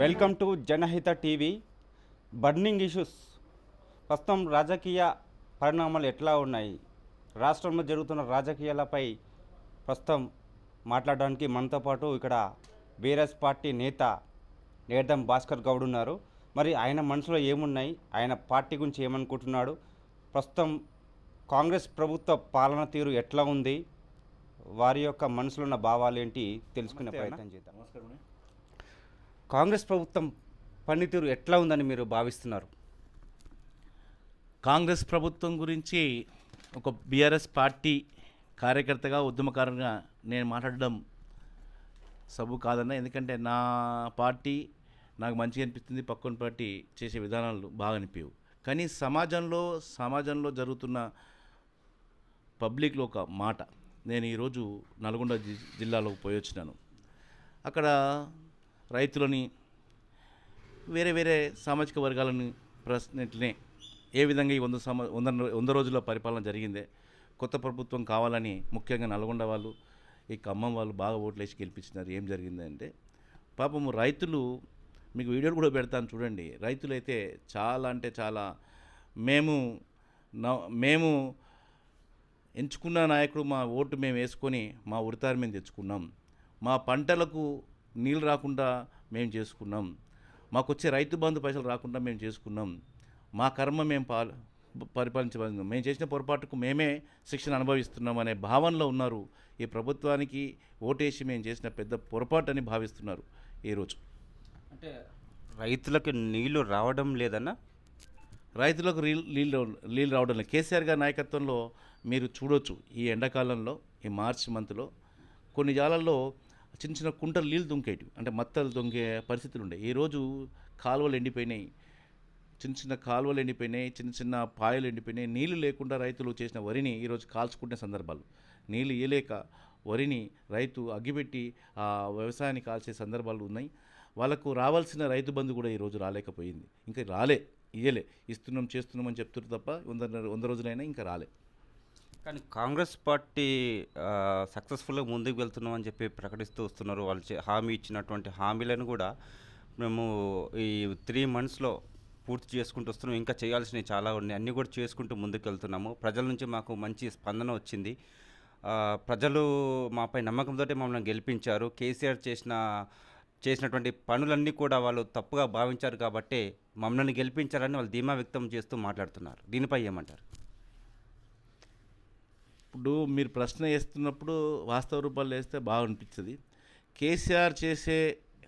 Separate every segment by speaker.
Speaker 1: Welcome to Janahita TV burning issues ప్రస్తుతం రాజకీయ పరిణామాలు ఎట్లా ఉన్నాయి? రాష్ట్రంలో జరుగుతున్న రాజకీయాలపై ప్రస్తుతం మాట్లాడడానికి మనతో పాటు ఇక్కడ బీఆర్ఎస్ పార్టీ నేత నేర్దం భాస్కర్ గౌడ్ ఉన్నారు. మరి ఆయన మనసులో ఏమున్నాయి? ఆయన పార్టీ గురించి ఏమనుకుంటున్నాడు? ప్రస్తుతం కాంగ్రెస్ ప్రభుత్వ పాలన తీరు ఎట్లా ఉంది? వారి యొక్క మనసులో ఉన్న భావాలు ఏంటి? తెలుసుకునే ప్రయత్నం చేద్దాం. కాంగ్రెస్ ప్రభుత్వం పనితీరు ఎట్లా ఉందని మీరు భావిస్తున్నారు?
Speaker 2: కాంగ్రెస్ ప్రభుత్వం గురించి ఒక బీఆర్ఎస్ పార్టీ కార్యకర్తగా ఉద్యమకారంగా నేను మాట్లాడడం సబు కాదన్న. ఎందుకంటే నా పార్టీ నాకు మంచిగా అనిపిస్తుంది. పక్కన పార్టీ చేసే విధానాలు బాగా అనిపించవు కానీ సమాజంలో సమాజంలో జరుగుతున్న పబ్లిక్లో ఒక మాట. నేను ఈరోజు నల్గొండ జి- జిల్లాలోకి పోయి వచ్చినాను అక్కడ రైతులని వేరే వేరే సామాజిక వర్గాలను ప్రశ్నట్లనే ఏ విధంగా ఈ వంద సమ వంద వంద రోజుల పరిపాలన జరిగిందే కొత్త ప్రభుత్వం కావాలని ముఖ్యంగా నల్గొండ వాళ్ళు ఈ ఖమ్మం వాళ్ళు బాగా ఓట్లేసి గెలిపించినారు. ఏం జరిగిందంటే పాపము పాపం రైతులు మీకు వీడియోలు కూడా పెడతాను చూడండి. రైతులైతే చాలా అంటే చాలా మేము న- మేము ఎంచుకున్న నాయకుడు మా ఓటు మేము వేసుకొని మా ఉరితారు మేము తెచ్చుకున్నాం. మా పంటలకు నీళ్ళు రాకుండా మేము చేసుకున్నాం. మాకు వచ్చే రైతు బంధు పైసలు రాకుండా మేము చేసుకున్నాం. మా కర్మ మేము పాల పరిపాలించబడి మేము చేసిన పొరపాటుకు మేమే శిక్షణ అనుభవిస్తున్నాం అనే భావనలో ఉన్నారు. ఈ ప్రభుత్వానికి ఓటేసి మేము చేసిన పెద్ద పొరపాటు అని భావిస్తున్నారు ఈరోజు
Speaker 1: అంటే రైతులకు నీళ్ళు రావడం లేదన్నా?
Speaker 2: రైతులకు నీళ్ళు నీళ్ళు రావడం లేదు. కేసీఆర్ గారి నాయకత్వంలో మీరు చూడొచ్చు ఈ ఎండాకాలంలో ఈ మార్చ్ మంత్లో. కొన్ని జాలల్లో చిన్న చిన్న కుంటలు నీళ్ళు దొంకేటివి. అంటే మత్తలు దొంగే పరిస్థితులు ఉండే. ఈరోజు కాలువలు ఎండిపోయినాయి. చిన్న చిన్న కాలువలు ఎండిపోయినాయి. చిన్న చిన్న పాయలు ఎండిపోయినాయి. నీళ్ళు లేకుండా రైతులు చేసిన వరిని ఈరోజు కాల్చుకునే సందర్భాలు. నీళ్ళు ఇయలేక వరిని రైతు అగ్గిపెట్టి ఆ వ్యవసాయాన్ని కాల్చే సందర్భాలు ఉన్నాయి. వాళ్ళకు రావాల్సిన రైతు బంధు కూడా ఈరోజు రాలేకపోయింది. ఇంకా రాలే ఇయ్యలే. ఇస్తున్నాం చేస్తున్నామని చెప్తున్నారు తప్ప వంద వంద రోజులైనా ఇంకా రాలే.
Speaker 1: కానీ కాంగ్రెస్ పార్టీ సక్సెస్ఫుల్గా ముందుకు వెళ్తున్నాం అని చెప్పి ప్రకటిస్తూ వస్తున్నారు. వాళ్ళు చే- హామీ ఇచ్చినటువంటి హామీలను కూడా మేము ఈ త్రీ మంత్స్లో పూర్తి చేసుకుంటూ వస్తున్నాం. ఇంకా చేయాల్సినవి చాలా ఉన్నాయి. అన్నీ కూడా చేసుకుంటూ ముందుకు వెళ్తున్నాము. ప్రజల నుంచి మాకు మంచి స్పందన వచ్చింది. ప్రజలు మాపై నమ్మకంతో మమ్మల్ని గెలిపించారు. కేసీఆర్ చేసిన చేసినటువంటి పనులన్నీ కూడా వాళ్ళు తప్పుగా భావించారు కాబట్టి మమ్మల్ని గెలిపించారని వాళ్ళు ధీమా వ్యక్తం చేస్తూ మాట్లాడుతున్నారు. దీనిపై ఏమంటారు?
Speaker 2: ఇప్పుడు మీరు ప్రశ్న వేస్తున్నప్పుడు వాస్తవ రూపాలు వేస్తే బాగా అనిపిస్తుంది కేసీఆర్ చేసే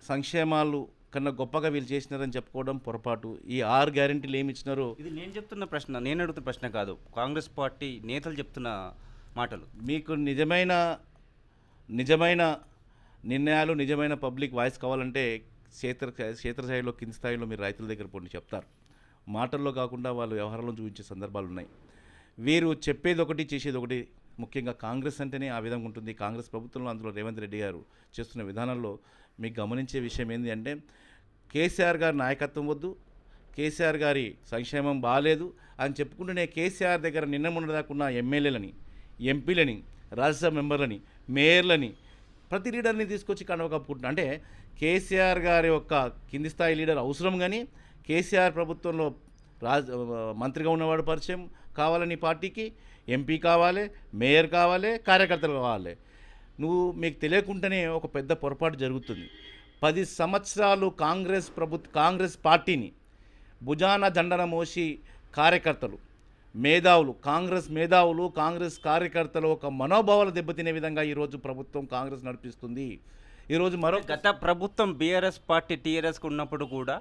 Speaker 2: సంక్షేమాలు కన్నా గొప్పగా వీళ్ళు చేసినారని చెప్పుకోవడం పొరపాటు. ఈ ఆరు గ్యారెంటీలు ఏమి ఇచ్చినారో
Speaker 1: ఇది నేను చెప్తున్న ప్రశ్న నేను అడుగుతున్న ప్రశ్న కాదు. కాంగ్రెస్ పార్టీ నేతలు చెప్తున్న మాటలు.
Speaker 2: మీకు నిజమైన నిజమైన నిర్ణయాలు నిజమైన పబ్లిక్ వాయిస్ కావాలంటే క్షేత్ర క్షేత్రస్థాయిలో కింది స్థాయిలో మీరు రైతుల దగ్గర పోండి చెప్తారు. మాటల్లో కాకుండా వాళ్ళు వ్యవహారంలో చూపించే సందర్భాలు ఉన్నాయి వీరు చెప్పేది ఒకటి చేసేది ఒకటి ముఖ్యంగా కాంగ్రెస్ అంటేనే ఆ విధంగా ఉంటుంది. కాంగ్రెస్ ప్రభుత్వంలో అందులో రేవంత్ రెడ్డి గారు చేస్తున్న విధానంలో మీకు గమనించే విషయం ఏంటి అంటే కేసీఆర్ గారి నాయకత్వం వద్దు కేసీఆర్ గారి సంక్షేమం బాగాలేదు అని చెప్పుకుంటూనే కేసీఆర్ దగ్గర నిన్న ఉన్న ఎమ్మెల్యేలని ఎంపీలని రాజ్యసభ మెంబర్లని మేయర్లని ప్రతి లీడర్ని తీసుకొచ్చి కండవ కప్పుకుంటున్నా అంటే కేసీఆర్ గారి యొక్క కింది స్థాయి లీడర్ అవసరం కానీ కేసీఆర్ ప్రభుత్వంలో రాజ్ మంత్రిగా ఉన్నవాడు పరిచయం కావాలని పార్టీకి ఎంపీ కావాలి మేయర్ కావాలి కార్యకర్తలు కావాలి. నువ్వు మీకు తెలియకుండానే ఒక పెద్ద పొరపాటు జరుగుతుంది. పది సంవత్సరాలు కాంగ్రెస్ ప్రభుత్వ కాంగ్రెస్ పార్టీని భుజాన దండన మోసి కార్యకర్తలు మేధావులు కాంగ్రెస్ మేధావులు కాంగ్రెస్ కార్యకర్తలు ఒక మనోభావాలు దెబ్బతినే విధంగా ఈరోజు ప్రభుత్వం కాంగ్రెస్ నడిపిస్తుంది. ఈరోజు మరో
Speaker 1: గత ప్రభుత్వం బీఆర్ఎస్ పార్టీ టీఆర్ఎస్కి ఉన్నప్పుడు కూడా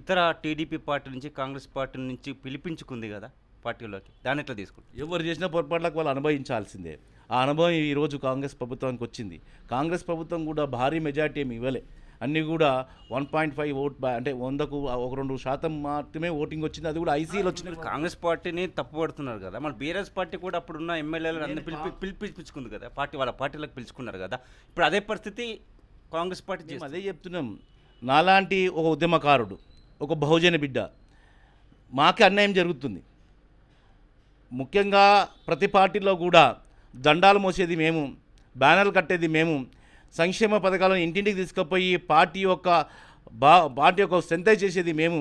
Speaker 1: ఇతర టీడీపీ పార్టీ నుంచి కాంగ్రెస్ పార్టీ నుంచి పిలిపించుకుంది కదా. పార్టీలోకి. దాన్ని ఎట్లా తీసుకుంటారు?
Speaker 2: ఎవరు చేసిన పొరపాట్లకు వాళ్ళు అనుభవించాల్సిందే. ఆ అనుభవం ఈరోజు కాంగ్రెస్ ప్రభుత్వానికి వచ్చింది. కాంగ్రెస్ ప్రభుత్వం కూడా భారీ మెజార్టీ ఏమి ఇవ్వలే. అన్నీ కూడా వన్ పాయింట్ ఫైవ్ ఓట్ బా- అంటే వందకు ఒక రెండు శాతం మాత్రమే ఓటింగ్ వచ్చింది. అది కూడా ఐసీలు వచ్చిన
Speaker 1: కాంగ్రెస్ పార్టీని తప్పుపడుతున్నారు కదా. మన బీఆర్ఎస్ పార్టీ కూడా అప్పుడున్న ఎమ్మెల్యేలు అందరూ పిలిపి పిలిపించుకుంది కదా. పార్టీ వాళ్ళ పార్టీలకు పిలుచుకున్నారు కదా. ఇప్పుడు అదే పరిస్థితి కాంగ్రెస్ పార్టీ
Speaker 2: అదే చెప్తున్నాం. నాలాంటి ఒక ఉద్యమకారుడు ఒక బహుజన బిడ్డ మాకే అన్యాయం జరుగుతుంది. ముఖ్యంగా ప్రతి పార్టీలో కూడా దండాలు మోసేది మేము బ్యానర్లు కట్టేది మేము. సంక్షేమ పథకాలను ఇంటింటికి తీసుకుపోయి పార్టీ యొక్క బా పార్టీ యొక్క స్ట్రెంతై చేసేది మేము.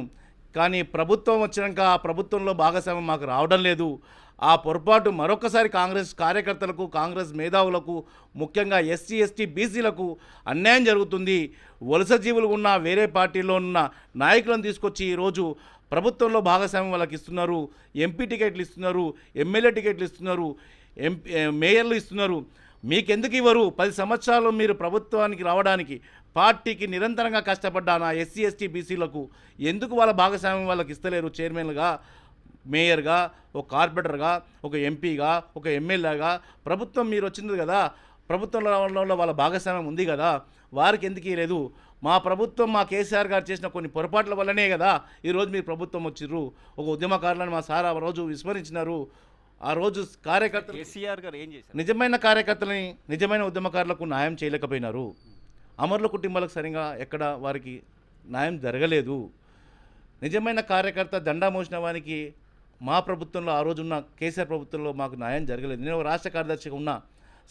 Speaker 2: కానీ ప్రభుత్వం వచ్చినాక ఆ ప్రభుత్వంలో భాగస్వామ్యం మాకు రావడం లేదు. ఆ పొరపాటు మరొకసారి కాంగ్రెస్ కార్యకర్తలకు కాంగ్రెస్ మేధావులకు ముఖ్యంగా ఎస్సీ ఎస్టీ బీసీలకు అన్యాయం జరుగుతుంది. వలస జీవులు ఉన్న వేరే పార్టీలో ఉన్న నాయకులను తీసుకొచ్చి ఈరోజు ప్రభుత్వంలో భాగస్వామ్యం వాళ్ళకి ఇస్తున్నారు ఎంపీ టికెట్లు ఇస్తున్నారు ఎమ్మెల్యే టికెట్లు ఇస్తున్నారు ఎంపీ మేయర్లు ఇస్తున్నారు. మీకెందుకు ఇవ్వరు? పది సంవత్సరాలు మీరు ప్రభుత్వానికి రావడానికి పార్టీకి నిరంతరంగా కష్టపడ్డా నా ఎస్సీ ఎస్టీ బీసీలకు ఎందుకు వాళ్ళ భాగస్వామ్యం వాళ్ళకి ఇస్తలేరు చైర్మన్లుగా మేయర్గా ఒక కార్పొరేటర్గా ఒక ఎంపీగా ఒక ఎమ్మెల్యేగా? ప్రభుత్వం మీరు వచ్చింది కదా ప్రభుత్వంలో రావడంలో వాళ్ళ భాగస్వామ్యం ఉంది కదా వారికి ఎందుకు లేదు మా ప్రభుత్వం మా కేసీఆర్ గారు చేసిన కొన్ని పొరపాట్ల వల్లనే కదా ఈరోజు మీరు ప్రభుత్వం వచ్చిర్రు. ఒక ఉద్యమకారులను మా సార్ ఆ రోజు విస్మరించినారు. ఆ రోజు కార్యకర్తలు
Speaker 1: కేసీఆర్ గారు ఏం చేశారు?
Speaker 2: నిజమైన కార్యకర్తలని నిజమైన ఉద్యమకారులకు న్యాయం చేయలేకపోయినారు. అమరుల కుటుంబాలకు సరిగా ఎక్కడ వారికి న్యాయం జరగలేదు. నిజమైన కార్యకర్త దండా మోసిన వానికి మా ప్రభుత్వంలో ఆ రోజున్న కేసీఆర్ ప్రభుత్వంలో మాకు న్యాయం జరగలేదు. నేను ఒక రాష్ట్ర కార్యదర్శిగా ఉన్నా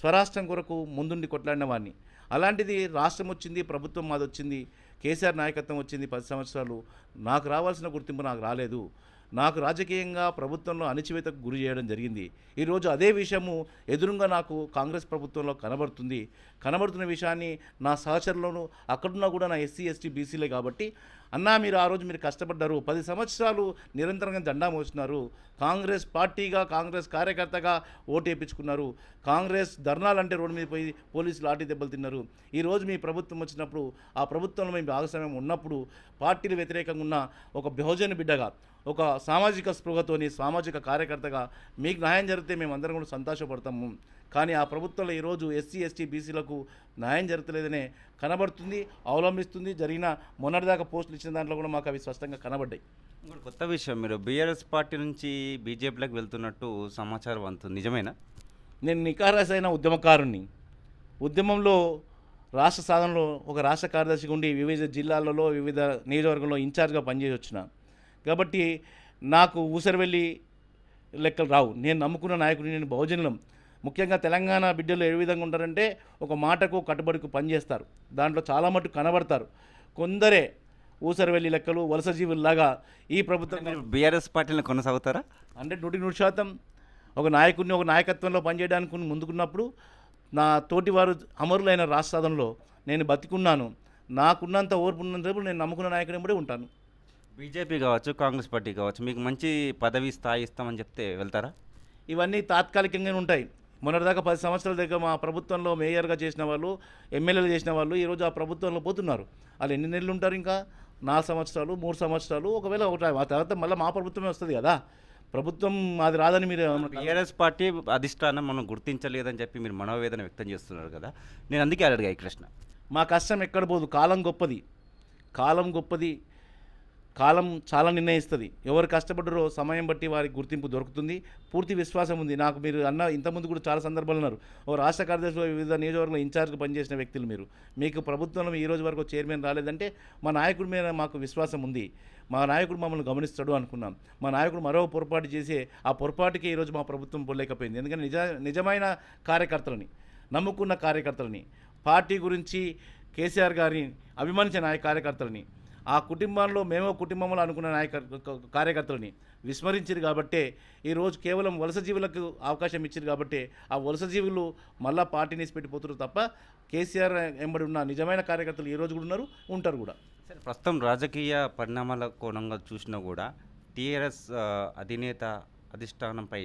Speaker 2: స్వరాష్ట్రం కొరకు ముందుండి కొట్లాడిన వాడిని అలాంటిది రాష్ట్రం వచ్చింది ప్రభుత్వం మాది వచ్చింది కేసీఆర్ నాయకత్వం వచ్చింది పది సంవత్సరాలు. నాకు రావాల్సిన గుర్తింపు నాకు రాలేదు. నాకు రాజకీయంగా ప్రభుత్వంలో అణిచివేతకు గురి చేయడం జరిగింది. ఈరోజు అదే విషయము ఎదురుగా నాకు కాంగ్రెస్ ప్రభుత్వంలో కనబడుతుంది. కనబడుతున్న విషయాన్ని నా సహచరులను అక్కడున్నా కూడా నా ఎస్సీ ఎస్టీ బీసీలే కాబట్టి అన్నా మీరు ఆ రోజు మీరు కష్టపడ్డారు. పది సంవత్సరాలు నిరంతరంగా జెండా మోస్తున్నారు కాంగ్రెస్ పార్టీగా కాంగ్రెస్ కార్యకర్తగా ఓటు వేయించుకున్నారు కాంగ్రెస్ ధర్నాలంటే రోడ్డు మీద పోయి పోలీసులు లాఠీ దెబ్బలు తిన్నారు. ఈరోజు మీ ప్రభుత్వం వచ్చినప్పుడు ఆ ప్రభుత్వంలో మేము భాగస్వామ్యం ఉన్నప్పుడు పార్టీలు వ్యతిరేకంగా ఉన్న ఒక బహుజన బిడ్డగా ఒక సామాజిక స్పృహతోని సామాజిక కార్యకర్తగా మీకు న్యాయం జరిగితే మేము అందరం కూడా సంతోషపడతాము. కానీ ఆ ప్రభుత్వంలో ఈరోజు ఎస్సీ ఎస్టీ బీసీలకు న్యాయం జరగలేదనే కనబడుతుంది అవలంబిస్తుంది. జరిగిన మొన్నటిదాకా పోస్టులు ఇచ్చిన దాంట్లో కూడా మాకు అవి స్పష్టంగా కనబడ్డాయి.
Speaker 1: ఇంకోటి కొత్త విషయం మీరు బీఆర్ఎస్ పార్టీ నుంచి బీజేపీలోకి వెళ్తున్నట్టు సమాచారం అంతుంది నిజమేనా?
Speaker 2: నేను నికారసైన ఉద్యమకారుణ్ణి. ఉద్యమంలో రాష్ట్ర సాధనలో ఒక రాష్ట్ర కార్యదర్శిగా ఉండి వివిధ జిల్లాలలో వివిధ నియోజకవర్గంలో ఇన్ఛార్జ్గా పనిచేసి వచ్చిన. కాబట్టి నాకు ఊసరవెల్లి లెక్కలు రావు. నేను నమ్ముకున్న నాయకుడిని నేను బహుజనులం. ముఖ్యంగా తెలంగాణ బిడ్డలు ఏ విధంగా ఉంటారంటే ఒక మాటకు కట్టుబడికి పనిచేస్తారు దాంట్లో చాలా మటుకు కనబడతారు. కొందరే ఊసరవెల్లి లెక్కలు వలస జీవుల్లాగా ఈ ప్రభుత్వం
Speaker 1: బీఆర్ఎస్ పార్టీని కొనసాగుతారా?
Speaker 2: అంటే నూటి నూరు శాతం ఒక నాయకుడిని ఒక నాయకత్వంలో పనిచేయడానికి ముందుకున్నప్పుడు నా తోటి వారు అమరులైన రాష్ట్రాదంలో నేను బతికున్నాను. నాకున్నంత ఓర్పు ఉన్నంత నేను నమ్ముకున్న నాయకుని కూడా ఉంటాను.
Speaker 1: బీజేపీ కావచ్చు కాంగ్రెస్ పార్టీ కావచ్చు మీకు మంచి పదవి స్థాయి ఇస్తామని చెప్తే వెళ్తారా?
Speaker 2: ఇవన్నీ తాత్కాలికంగానే ఉంటాయి. మొన్నటిదాకా పది సంవత్సరాల దగ్గర మా ప్రభుత్వంలో మేయర్గా చేసిన వాళ్ళు ఎమ్మెల్యేలు చేసిన వాళ్ళు ఈరోజు ఆ ప్రభుత్వంలో పోతున్నారు. వాళ్ళు ఎన్ని నెలలు ఉంటారు ఇంకా? నాలుగు సంవత్సరాలు మూడు సంవత్సరాలు ఒకవేళ ఒకటి ఆ తర్వాత మళ్ళీ మా ప్రభుత్వమే వస్తుంది కదా. ప్రభుత్వం అది రాదని మీరు
Speaker 1: బీఆర్ఎస్ పార్టీ అధిష్టానం మనం గుర్తించలేదని చెప్పి మీరు మనోవేదన వ్యక్తం చేస్తున్నారు కదా. నేను అందుకే అడిగా ఈ ప్రశ్న.
Speaker 2: మా కష్టం ఎక్కడ పోదు? కాలం గొప్పది. కాలం గొప్పది. కాలం చాలా నిర్ణయిస్తుంది. ఎవరు కష్టపడ్డారో సమయం బట్టి వారికి గుర్తింపు దొరుకుతుంది. పూర్తి విశ్వాసం ఉంది. నాకు మీరు అన్న ఇంతకుముందు కూడా చాలా సందర్భాలు ఉన్నారు. ఓ రాష్ట్ర కార్యదర్శి వివిధ నియోజకవర్గంలో ఇన్ఛార్జ్గా పనిచేసిన వ్యక్తులు మీరు. మీకు ప్రభుత్వంలో ఈ రోజు వరకు చైర్మన్ రాలేదంటే మా నాయకుడి మీద మాకు విశ్వాసం ఉంది. మా నాయకుడు మమ్మల్ని గమనిస్తాడు అనుకున్నాం. మా నాయకుడు మరో పొరపాటు చేసి ఆ పొరపాటుకి ఈరోజు మా ప్రభుత్వం పొలేకపోయింది ఎందుకంటే నిజ నిజమైన కార్యకర్తలని నమ్ముకున్న కార్యకర్తలని పార్టీ గురించి కేసీఆర్ గారిని అభిమానించిన నాయ కార్యకర్తలని ఆ కుటుంబంలో మేమో కుటుంబంలో అనుకున్న నాయక కార్యకర్తలని విస్మరించారు కాబట్టే ఈరోజు కేవలం వలస జీవులకు అవకాశం ఇచ్చారు కాబట్టి ఆ వలస జీవులు మళ్ళా పార్టీని పెట్టిపోతున్నారు తప్ప కేసీఆర్ ఎంబడి ఉన్న నిజమైన కార్యకర్తలు ఈ రోజు కూడా ఉన్నారు ఉంటారు కూడా.
Speaker 1: సరే ప్రస్తుతం రాజకీయ పరిణామాల కోణంగా చూసినా కూడా టీఆర్ఎస్ అధినేత అధిష్టానంపై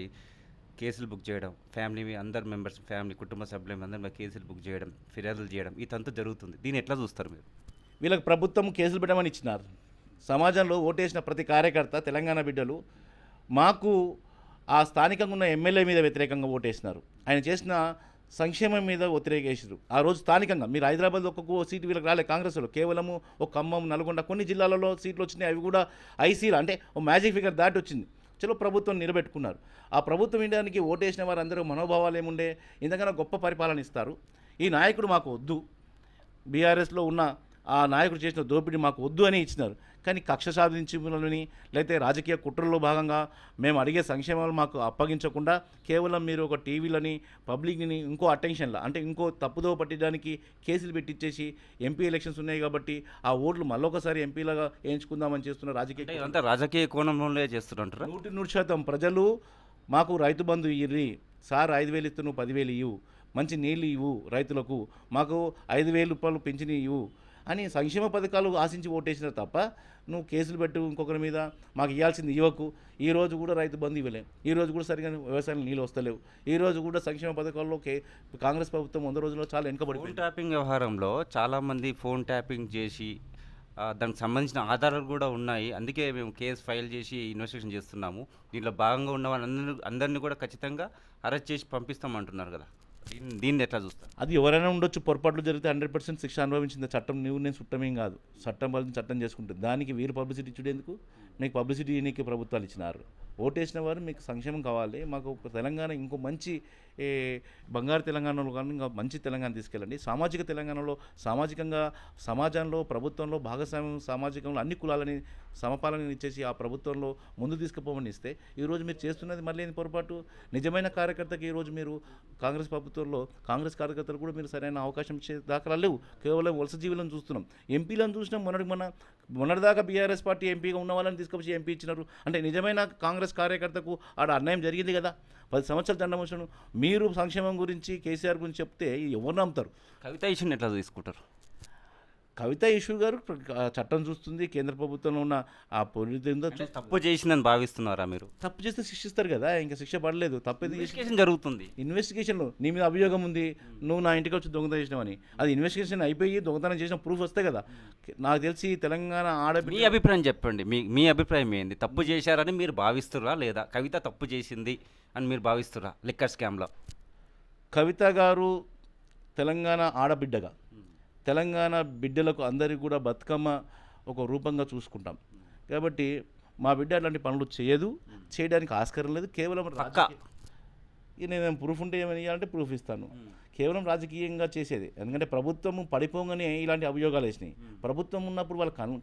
Speaker 1: కేసులు బుక్ చేయడం ఫ్యామిలీ అందరు మెంబర్స్ ఫ్యామిలీ కుటుంబ సభ్యులు అందరి కేసులు బుక్ చేయడం ఫిర్యాదులు చేయడం ఈ తంతు జరుగుతుంది. దీన్ని ఎట్లా చూస్తారు మీరు?
Speaker 2: వీళ్ళకి ప్రభుత్వం కేసులు పెట్టమని ఇచ్చినారు. సమాజంలో ఓటేసిన ప్రతి కార్యకర్త తెలంగాణ బిడ్డలు మాకు ఆ స్థానికంగా ఉన్న ఎమ్మెల్యే మీద వ్యతిరేకంగా ఓటేసినారు. ఆయన చేసిన సంక్షేమం మీద వ్యతిరేకేసారు ఆ రోజు స్థానికంగా మీరు హైదరాబాద్ ఒక్కొక్క సీటు వీళ్ళకి రాలే కాంగ్రెస్లో. కేవలము ఒక ఖమ్మం నల్గొండ కొన్ని జిల్లాలలో సీట్లు వచ్చినాయి. అవి కూడా ఐసీలు అంటే ఓ మ్యాజిక్ ఫిగర్ దాటి వచ్చింది. చలో ప్రభుత్వం నిలబెట్టుకున్నారు. ఆ ప్రభుత్వం ఇండియానికి ఓటేసిన వారందరూ మనోభావాలు ఏముండే? ఇంతకన్నా గొప్ప పరిపాలన ఇస్తారు. ఈ నాయకుడు మాకు వద్దు. బీఆర్ఎస్లో ఉన్న ఆ నాయకుడు చేసిన దోపిడీ మాకు వద్దు అని ఇచ్చినారు. కానీ కక్ష సాధించులని లేకపోతే రాజకీయ కుట్రలో భాగంగా మేము అడిగే సంక్షేమాలు మాకు అప్పగించకుండా కేవలం మీరు ఒక టీవీలని పబ్లిక్ని ఇంకో అటెన్షన్లో అంటే ఇంకో తప్పుదో పట్టడానికి కేసులు పెట్టించేసి ఎంపీ ఎలక్షన్స్ ఉన్నాయి కాబట్టి ఆ ఓట్లు మళ్ళొకసారి ఎంపీలుగా వేయించుకుందామని చేస్తున్న రాజకీయ
Speaker 1: అంటే రాజకీయ కోణంలోనే చేస్తున్నట్రా
Speaker 2: నూటి నూరు శాతం ప్రజలు మాకు రైతు బంధు ఇర్రి సార్ ఐదు వేలు ఇస్తు నువ్వు పదివేలు ఇవ్వు మంచి నీళ్ళు ఇవ్వు రైతులకు. మాకు ఐదు వేలు రూపాయలు పెంచిన ఇవ్వు అని సంక్షేమ పథకాలు ఆశించి ఓటేసినారు తప్ప నువ్వు కేసులు పెట్టు ఇంకొకరి మీద. మాకు ఇవ్వాల్సింది ఇవ్వకు. ఈ రోజు కూడా రైతు బంధు ఇవ్వలేం. ఈ రోజు కూడా సరిగా వ్యవసాయం నీళ్ళు వస్తలేవు. ఈ రోజు కూడా సంక్షేమ పథకాల్లో కే- కాంగ్రెస్ ప్రభుత్వం వంద రోజుల్లో చాలా
Speaker 1: ఫోన్ ట్యాపింగ్ వ్యవహారంలో చాలామంది ఫోన్ ట్యాపింగ్ చేసి దానికి సంబంధించిన ఆధారాలు కూడా ఉన్నాయి. అందుకే మేము కేసు ఫైల్ చేసి ఇన్వెస్టిగేషన్ చేస్తున్నాము. దీంట్లో భాగంగా ఉన్న వాళ్ళందరినీ అందరినీ కూడా ఖచ్చితంగా అరెస్ట్ చేసి పంపిస్తామంటున్నారు కదా. దీన్ని ఎట్లా చూస్తారు?
Speaker 2: అది ఎవరైనా ఉండొచ్చు పొరపాట్లు జరిగితే హండ్రెడ్ పర్సెంట్ శిక్ష అనుభవించింది చట్టం నువ్వు నేను చుట్టమేం కాదు. చట్టం వాళ్ళని చట్టం చేసుకుంటుంది. దానికి వీరు పబ్లిసిటీ ఇచ్చుడేందుకు మీకు పబ్లిసిటీ నీకు ప్రభుత్వాలు ఇచ్చినారు. ఓటేసిన వారు మీకు సంక్షేమం కావాలి. మాకు తెలంగాణ ఇంకో మంచి బంగారు తెలంగాణలో కానీ ఇంకా మంచి తెలంగాణ తీసుకెళ్ళండి. సామాజిక తెలంగాణలో సామాజికంగా సమాజంలో ప్రభుత్వంలో భాగస్వామ్యం సామాజికంలో అన్ని కులాలని సమపాలని ఇచ్చేసి ఆ ప్రభుత్వంలో ముందు తీసుకుపోమని ఇస్తే ఈరోజు మీరు చేస్తున్నది మళ్ళీ ఏంది పొరపాటు? నిజమైన కార్యకర్తకి ఈరోజు మీరు కాంగ్రెస్ ప్రభుత్వంలో కాంగ్రెస్ కార్యకర్తలు కూడా మీరు సరైన అవకాశం ఇచ్చే దాఖలా లేవు. కేవలం వలస జీవులను చూస్తున్నాం. ఎంపీలను చూసినాం. మొన్నటి మన మొన్నటిదాకా బీఆర్ఎస్ పార్టీ ఎంపీగా ఉన్న వాళ్ళని తీసుకొచ్చి ఎంపీ ఇచ్చినారు. అంటే నిజమైన కాంగ్రెస్ కార్యకర్తకు ఆడ అన్యాయం జరిగింది కదా. పది సంవత్సరాలు దండమోషను మీరు సంక్షేమం గురించి కేసీఆర్ గురించి చెప్తే ఎవరు నమ్ముతారు?
Speaker 1: కవిత ఇష్యూని ఎట్లా తీసుకుంటారు?
Speaker 2: కవిత ఇష్యూ గారు చట్టం చూస్తుంది కేంద్ర ప్రభుత్వంలో ఉన్న ఆ పొలిటిందో
Speaker 1: తప్పు చేసిందని భావిస్తున్నారా మీరు?
Speaker 2: తప్పు చేస్తే శిక్షిస్తారు కదా ఇంకా శిక్ష పడలేదు తప్పేది
Speaker 1: ఇన్వెస్టిగేషన్ జరుగుతుంది.
Speaker 2: ఇన్వెస్టిగేషన్లో నీ మీద అభియోగం ఉంది నువ్వు నా ఇంటికి వచ్చి దొంగతనం చేసినావని. అది ఇన్వెస్టిగేషన్ అయిపోయి దొంగతనం చేసిన ప్రూఫ్ వస్తే కదా. నాకు తెలిసి తెలంగాణ
Speaker 1: మీ
Speaker 2: ఆడబిడ్డ
Speaker 1: అభిప్రాయం చెప్పండి మీ మీ అభిప్రాయం ఏంది? తప్పు చేశారని మీరు భావిస్తురా లేదా కవిత తప్పు చేసింది అని మీరు భావిస్తురా లిక్కర్ స్కామ్లో?
Speaker 2: కవిత గారు తెలంగాణ ఆడబిడ్డగా. తెలంగాణ బిడ్డలకు అందరికీ కూడా బతుకమ్మ ఒక రూపంగా చూసుకుంటాం. కాబట్టి మా బిడ్డ అట్లాంటి పనులు చేయదు. చేయడానికి ఆస్కారం లేదు. కేవలం ఇక నేను ప్రూఫ్ ఉంటే ఏమని ఇవ్వాలంటే ప్రూఫ్ ఇస్తాను. కేవలం రాజకీయంగా చేసేది. ఎందుకంటే ప్రభుత్వం పడిపోగానే ఇలాంటి అభియోగాలు వేసినాయి. ప్రభుత్వం ఉన్నప్పుడు వాళ్ళు కన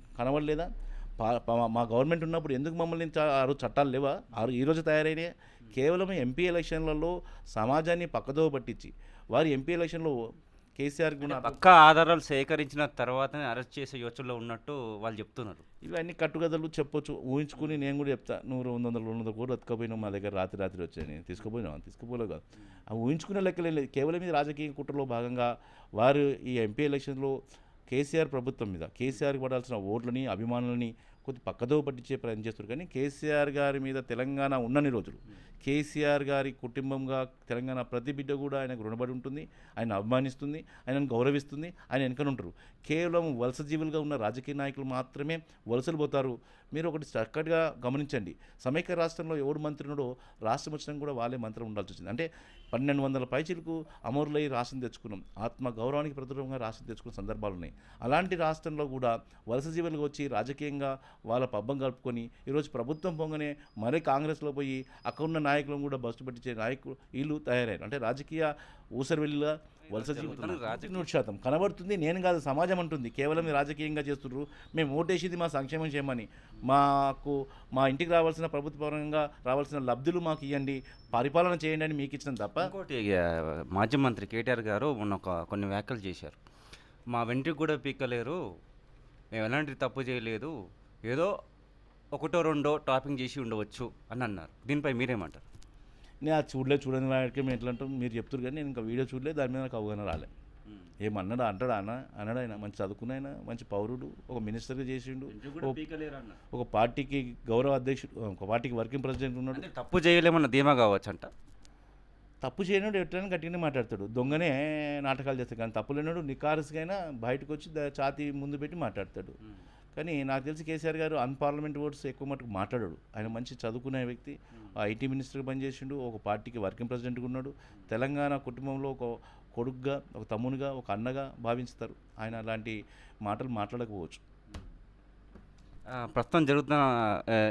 Speaker 2: పా- మా గవర్నమెంట్ ఉన్నప్పుడు ఎందుకు మమ్మల్ని చ- ఆ రోజు చట్టాలు లేవా? ఆ రో- ఈ రోజు తయారైనాయి? కేవలం ఎంపీ ఎలక్షన్లలో సమాజాన్ని పక్కదో పట్టించి వారు ఎంపీ ఎలక్షన్లో కేసీఆర్ కూడా
Speaker 1: పక్కా ఆధారాలు సేకరించిన తర్వాతనే అరెస్ట్ చేసే యోచనలో ఉన్నట్టు వాళ్ళు చెప్తున్నారు.
Speaker 2: ఇవన్నీ కట్టుకథలు చెప్పొచ్చు. ఊహించుకుని నేను కూడా చెప్తా. నువ్వు రెండు వందలు రెండు వందల కోట్లు ఎత్తుకపోయినావు మా దగ్గర రాత్రి రాత్రి వచ్చాయని తీసుకుపోయినావు తీసుకుపోలేవు కాదు. ఆ ఊహించుకునే లెక్కలే లేదు. కేవలం ఇది రాజకీయ కుట్రలో భాగంగా వారు ఈ ఎంపీ ఎలక్షన్లో కేసీఆర్ ప్రభుత్వం మీద కేసీఆర్కి పడాల్సిన ఓట్లని అభిమానులని కొద్ది పక్కదో పట్టించే ప్రయత్నం చేస్తారు కానీ కేసీఆర్ గారి మీద తెలంగాణ ఉన్నన్ని రోజులు కేసీఆర్ గారి కుటుంబంగా తెలంగాణ ప్రతి బిడ్డ కూడా ఆయనకు రుణపడి ఉంటుంది ఆయన అభిమానిస్తుంది ఆయనను గౌరవిస్తుంది ఆయన వెనుకనే ఉంటారు. కేవలం వలస జీవులుగా ఉన్న రాజకీయ నాయకులు మాత్రమే వలసలు పోతారు. మీరు ఒకటి చక్కటిగా గమనించండి. సమైక్య రాష్ట్రంలో ఎవడు మంత్రి ఉన్నాడో రాష్ట్రం వచ్చినా కూడా వాళ్ళే మంత్రం ఉండాల్సి వచ్చింది. అంటే పన్నెండు వందల పైచీలకు అమరులై రాసిన తెచ్చుకున్నాం. ఆత్మ గౌరవానికి ప్రతిరూపంగా రాసిన తెచ్చుకున్న సందర్భాలు ఉన్నాయి. అలాంటి రాష్ట్రంలో కూడా వలస జీవులకు వచ్చి రాజకీయంగా వాళ్ళ పబ్బం కలుపుకొని ఈరోజు ప్రభుత్వం పొంగనే మరే కాంగ్రెస్లో పోయి అక్కడ ఉన్న నాయకులను కూడా బస్సు పట్టించే నాయకులు వీళ్ళు తయారయ్యారు. అంటే రాజకీయ ఊసరవెల్లిగా వలస జీవితం
Speaker 1: రాజకీయ-
Speaker 2: నూరు శాతం. కనబడుతుంది నేను కాదు సమాజం అంటుంది. కేవలం రాజకీయంగా చేస్తున్నారు మేము ఓటేసింది మా సంక్షేమం చేయమని. మాకు మా ఇంటికి రావాల్సిన ప్రభుత్వ పరంగా రావాల్సిన లబ్ధులు మాకు ఇవ్వండి పరిపాలన చేయండి అని మీకు ఇచ్చిన తప్ప
Speaker 1: ఇంకోటి మాజీ మంత్రి కేటీఆర్ గారు మొన్న ఒక కొన్ని వ్యాఖ్యలు చేశారు. మా వెంట్రుకు కూడా పీకలేరు మేము ఎలాంటి తప్పు చేయలేదు. ఏదో ఒకటో రెండో టాపింగ్ చేసి ఉండవచ్చు అని అన్నారు. దీనిపై మీరేమంటారు?
Speaker 2: నేను అది చూడలేదు చూడని వాడికి మేము ఎట్లా అంటాం? మీరు చెప్తారు కానీ నేను ఇంకా వీడియో చూడలేదు దాని మీద నాకు అవగాహన రాలే. ఏమన్నాడు? అంటాడా? అన్న అన్నాడు ఆయన మంచి చదువుకున్న ఆయన మంచి పౌరుడు ఒక మినిస్టర్గా చేసిండు ఒక పార్టీకి గౌరవ అధ్యక్షుడు ఒక పార్టీకి వర్కింగ్ ప్రెసిడెంట్ ఉన్నాడు.
Speaker 1: తప్పు చేయలేమన్న ధీమా కావచ్చు అంట
Speaker 2: తప్పు చేయనోడు ఎట్లయినా గట్టిగానే మాట్లాడతాడు. దొంగనే నాటకాలు చేస్తాడు. కానీ తప్పు లేనోడు నికారసుగైనా బయటకు వచ్చి ఛాతీ ముందు పెట్టి మాట్లాడతాడు. కానీ నాకు తెలిసి కేసీఆర్ గారు అన్పార్లమెంట్ ఓట్స్ ఎక్కువ మటుకు మాట్లాడాడు. ఆయన మంచి చదువుకునే వ్యక్తి. ఐటీ మినిస్టర్గా పనిచేసిండు ఒక పార్టీకి వర్కింగ్ ప్రెసిడెంట్గా ఉన్నాడు. తెలంగాణ కుటుంబంలో ఒక కొడుకుగా ఒక తమ్మునిగా ఒక అన్నగా భావిస్తారు ఆయన అలాంటి మాటలు మాట్లాడకపోవచ్చు.
Speaker 1: ప్రస్తుతం జరుగుతున్న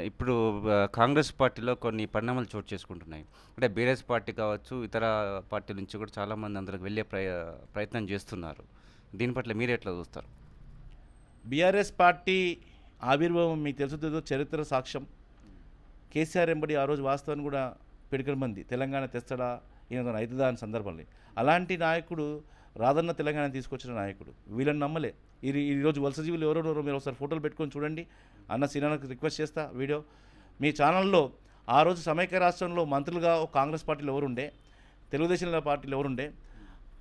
Speaker 1: ఇప్పుడు కాంగ్రెస్ పార్టీలో కొన్ని పరిణామాలు చోటు చేసుకుంటున్నాయి. అంటే బీఆర్ఎస్ పార్టీ కావచ్చు ఇతర పార్టీల నుంచి కూడా చాలామంది అందరికి వెళ్ళే ప్రయ ప్రయత్నం చేస్తున్నారు. దీని పట్ల మీరు ఎట్లా చూస్తారు?
Speaker 2: బీఆర్ఎస్ పార్టీ ఆవిర్భావం మీకు తెలుసు చరిత్ర సాక్ష్యం. కేసీఆర్ ఎంబడి ఆ రోజు వాస్తవాన్ని కూడా పిడికల మంది. తెలంగాణ తెస్తడా ఈయన అవుతుందా అని సందర్భంలో అలాంటి నాయకుడు రాదన్న తెలంగాణ తీసుకొచ్చిన నాయకుడు. వీళ్ళని నమ్మలే. ఈ ఈరోజు వలస జీవులు ఎవరెవరో మీరు ఒకసారి ఫోటోలు పెట్టుకొని చూడండి. అన్న సినిమాకి రిక్వెస్ట్ చేస్తా వీడియో. మీ ఛానల్లో ఆ రోజు సమైక్య రాష్ట్రంలో మంత్రులుగా ఒక కాంగ్రెస్ పార్టీలు ఎవరుండే? తెలుగుదేశం పార్టీలు ఎవరుండే?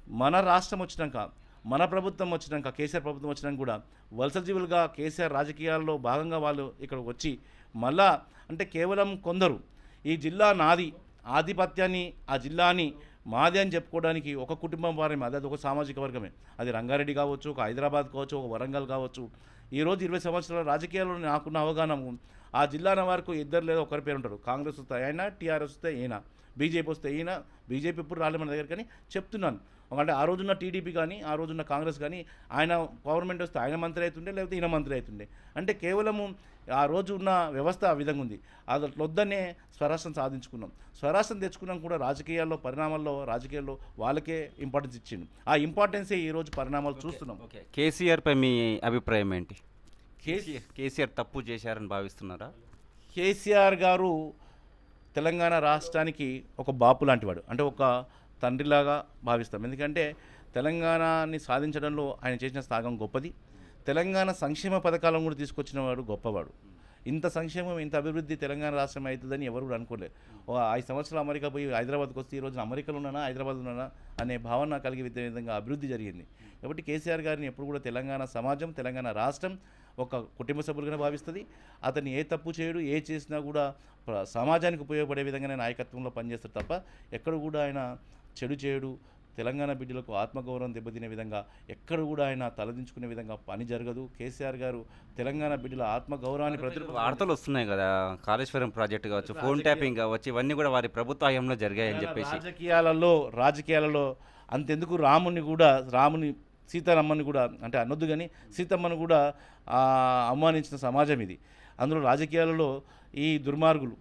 Speaker 2: మన రాష్ట్రం వచ్చినాక మన ప్రభుత్వం వచ్చినాక కేసీఆర్ ప్రభుత్వం వచ్చినాక కూడా వలస జీవులుగా కేసీఆర్ రాజకీయాల్లో భాగంగా వాళ్ళు ఇక్కడ వచ్చి మళ్ళా అంటే కేవలం కొందరు. ఈ జిల్లా నాది ఆధిపత్యాన్ని ఆ జిల్లాని మాది అని చెప్పుకోవడానికి ఒక కుటుంబం వారమే. అదే అది ఒక సామాజిక వర్గమే. అది రంగారెడ్డి కావచ్చు ఒక హైదరాబాద్ కావచ్చు ఒక వరంగల్ కావచ్చు. ఈరోజు ఇరవై సంవత్సరాల రాజకీయాల్లో నాకున్న అవగాహన ఆ జిల్లాన వరకు ఇద్దరు లేదా ఒకరి పేరు ఉంటారు. కాంగ్రెస్ వస్తే ఆయన టీఆర్ఎస్ వస్తే ఈయన బీజేపీ వస్తే ఈయన బీజేపీ ఇప్పుడు రాలే మన దగ్గర కానీ చెప్తున్నాను. అంటే ఆ రోజున్న టీడీపీ కానీ ఆ రోజున్న కాంగ్రెస్ కానీ ఆయన గవర్నమెంట్ వస్తే ఆయన మంత్రి అవుతుండే లేకపోతే ఈయన మంత్రి అవుతుండే. అంటే కేవలము ఆ రోజు ఉన్న వ్యవస్థ ఆ విధంగా ఉంది. అది వద్దనే స్వరాష్ట్రం సాధించుకున్నాం. స్వరాష్ట్రం తెచ్చుకున్నాం కూడా రాజకీయాల్లో పరిణామాల్లో రాజకీయాల్లో వాళ్ళకే ఇంపార్టెన్స్ ఇచ్చిండు. ఆ ఇంపార్టెన్సే ఈరోజు పరిణామాలు చూస్తున్నాం.
Speaker 1: కేసీఆర్పై మీ అభిప్రాయం ఏంటి?
Speaker 2: కేసీ
Speaker 1: కేసీఆర్ తప్పు చేశారని భావిస్తున్నారా?
Speaker 2: కేసీఆర్ గారు తెలంగాణ రాష్ట్రానికి ఒక బాపు లాంటివాడు. అంటే ఒక తండ్రిలాగా భావిస్తాం. ఎందుకంటే తెలంగాణని సాధించడంలో ఆయన చేసిన సాగం గొప్పది. తెలంగాణ సంక్షేమ పథకాలను కూడా తీసుకొచ్చిన వాడు గొప్పవాడు. ఇంత సంక్షేమం ఇంత అభివృద్ధి తెలంగాణ రాష్ట్రం అవుతుందని ఎవరు కూడా అనుకోలేదు. ఓ ఐదు సంవత్సరాలు అమెరికా పోయి హైదరాబాద్కి వస్తే ఈ రోజున అమెరికాలో ఉన్నానా హైదరాబాద్ ఉన్నానా అనే భావన కలిగే విధంగా అభివృద్ధి జరిగింది. కాబట్టి కేసీఆర్ గారిని ఎప్పుడు కూడా తెలంగాణ సమాజం తెలంగాణ రాష్ట్రం ఒక కుటుంబ సభ్యులుగానే భావిస్తుంది. అతన్ని ఏ తప్పు చేయడు ఏ చేసినా కూడా సమాజానికి ఉపయోగపడే విధంగానే నాయకత్వంలో పనిచేస్తారు తప్ప ఎక్కడ కూడా ఆయన చెడు చేయడు తెలంగాణ బిడ్డలకు ఆత్మగౌరవం దెబ్బతినే విధంగా ఎక్కడ కూడా ఆయన తలదించుకునే విధంగా పని జరగదు. కేసీఆర్ గారు తెలంగాణ బిడ్డల ఆత్మగౌరవాన్ని ప్రతి
Speaker 1: వార్తలు వస్తున్నాయి కదా. కాళేశ్వరం ప్రాజెక్ట్ కావచ్చు ఫోన్ ట్యాపింగ్ కావచ్చు ఇవన్నీ కూడా వారి ప్రభుత్వ హయాంలో జరిగాయని చెప్పేసి.
Speaker 2: రాజకీయాలలో రాజకీయాలలో అంతెందుకు రాముని కూడా రాముని సీతారామని కూడా అంటే అనొద్దు కానీ సీతమ్మను కూడా అవమానించిన సమాజం ఇది. అందులో రాజకీయాలలో ఈ దుర్మార్గులు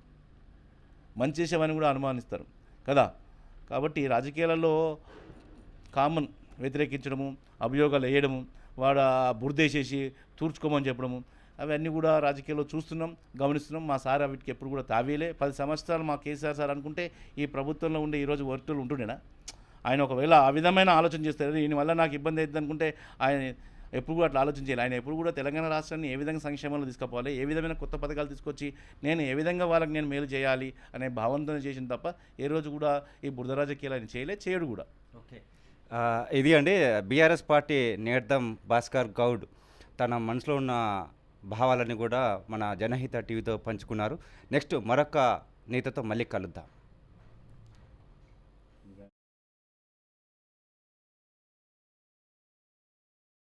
Speaker 2: మంచి చేసేవని కూడా అనుమానిస్తారు. కదా? కాబట్టి రాజకీయాలలో కామన్ వ్యతిరేకించడము అభియోగాలు వేయడము వాడు బురదేసేసి తూర్చుకోమని చెప్పడము అవన్నీ కూడా రాజకీయాల్లో చూస్తున్నాం గమనిస్తున్నాం. మా సార్ వీటికి ఎప్పుడు కూడా తావేలే. పది సంవత్సరాలు మా కేసీఆర్ సార్ అనుకుంటే ఈ ప్రభుత్వంలో ఉండే ఈరోజు వర్తులు ఉంటుండేనా? ఆయన ఒకవేళ ఆ విధమైన ఆలోచన చేస్తారు దీనివల్ల నాకు ఇబ్బంది అవుతుంది అనుకుంటే ఆయన ఎప్పుడు కూడా అట్లా ఆలోచించాలి ఆయన ఎప్పుడు కూడా తెలంగాణ రాష్ట్రాన్ని ఏ విధంగా సంక్షేమంలో తీసుకుపోవాలి ఏ విధమైన కొత్త పథకాలు తీసుకొచ్చి నేను ఏ విధంగా వాళ్ళకి నేను మేలు చేయాలి అనే భావంతో చేసిన తప్ప ఏ రోజు కూడా ఈ బురద రాజకీయాలు ఆయన చేయలే చేయడు కూడా.
Speaker 1: ఓకే. ఇది అండి బీఆర్ఎస్ పార్టీ నేర్దం భాస్కర్ గౌడ్. తన మనసులో ఉన్న భావాలని కూడా మన జనహిత టీవీతో పంచుకున్నారు. నెక్స్ట్ మరొక నేతతో మళ్ళీ కలుద్దాం.